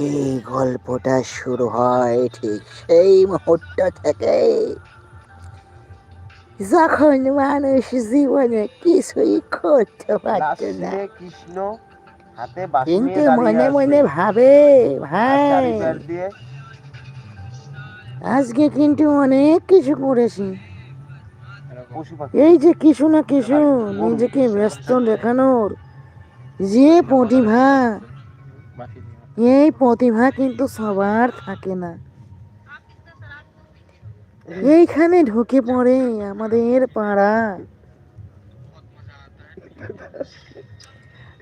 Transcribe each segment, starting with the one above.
এই গল্পটা শুরু হয় ঠিক সেই মুহূর্ত থেকে যখন মানুষ জীবনে কিছুই করতে পারত না কৃষ্ণ হাতে কিন্তু মনে মনে ভাবে ভাই। আজকে কিন্তু অনেক কিছু করেছি। এই যে কিছু না কিছু নিজেকে ব্যস্ত দেখানোর যে প্রতিভা এই প্রতিভা কিন্তু সবার থাকে না। এইখানে ঢুকে পড়ে আমাদের পাড়া।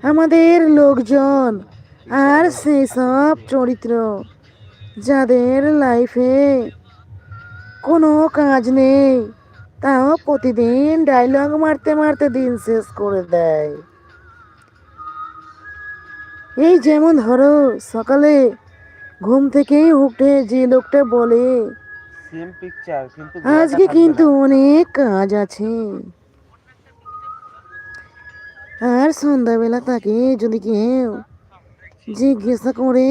আমাদের লোকজন আর সেই সব চরিত্র যাদের লাইফে কোনো কাজ নেই, তাও প্রতিদিন ডায়লগ মারতে মারতে দিন শেষ করে দেয়। এই যেমন ধরো সকালে ঘুম থেকেই উঠে যে লোকটা বলে সেম পিকচার কিন্তু আজকে কিন্তু অনেক কাজ আছে। আর সন্ধ্যাবেলা তাকে যদি কেউ জিজ্ঞাসা করে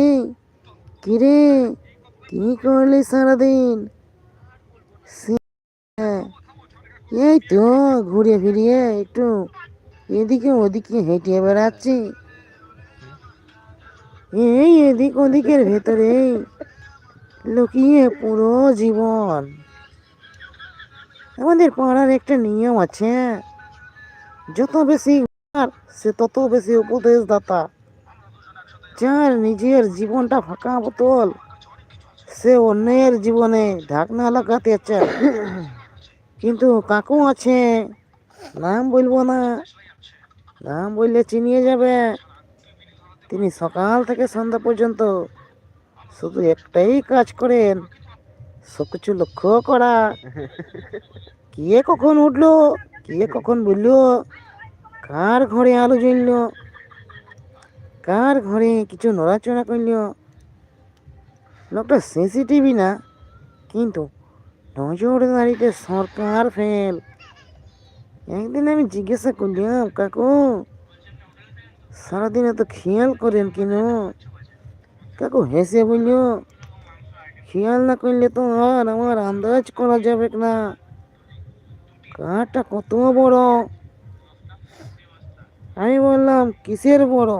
কিরে কি করলি সারাদিন? এই তো ঘুরে ফিরিয়ে একটু এদিকে ওদিকে হেঁটে বেড়াচ্ছি। এই এদিক ওদিকের ভেতরে লুকিয়ে পুরো জীবন। আমাদের পাড়ার একটা নিয়ম আছে, যত বেশি সে তত বেশি উপদেশদাতা। যার নিজের জীবনটা ফাঁকা বোতল, সে অন্যের জীবনে ঢাকনা লাগাতে চায়। কিন্তু কাকু আছে, নাম বলব না, নাম বললে চিনিয়ে যাবে। তিনি সকাল থেকে সন্ধ্যা পর্যন্ত শুধু একটাই কাজ করেন সব কিছু লক্ষ্য করা। কে কখন উঠল, কে কখন বলল, কার ঘরে আলো জ্বলল, কার ঘরে কিছু নড়াচড়া করল। লোকটা সিসিটিভি না, কিন্তু নজরদারিতে সরকার ফেল। একদিন আমি জিজ্ঞাসা করলাম, কাকু সারাদিন এত খেয়াল করেন কেন? কাকু হেসে বলল, খেয়াল না করলে তো আর আমার আন্দাজ করা যাবে না। কারটা কত বড়? আমি বললাম, কিসের বড়?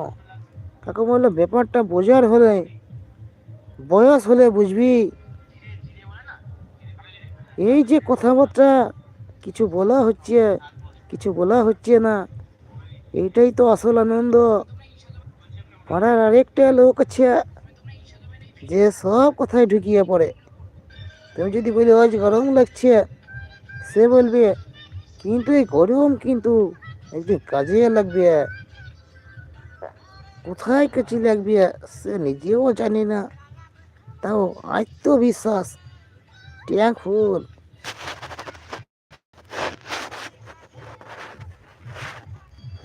কাকু বলল, ব্যাপারটা বোঝার হলে, বয়স হলে বুঝবি। এই যে কথাবার্তা, কিছু বলা হচ্ছে, কিছু বলা হচ্ছে না। এইটাই তো আসল আনন্দ। পাড়ার আরেকটা লোক আছে, যে সব কথায় ঢুকিয়ে পড়ে। তুমি যদি বলি, আজ গরম লাগছে, সে বলবে, কিন্তু এই গরম কিন্তু একদিন কাজে লাগবে। কোথায় কাজে লাগবে, সে নিজেও জানে না। তাও আত্মবিশ্বাস, ট্যাঙ্ক ফুল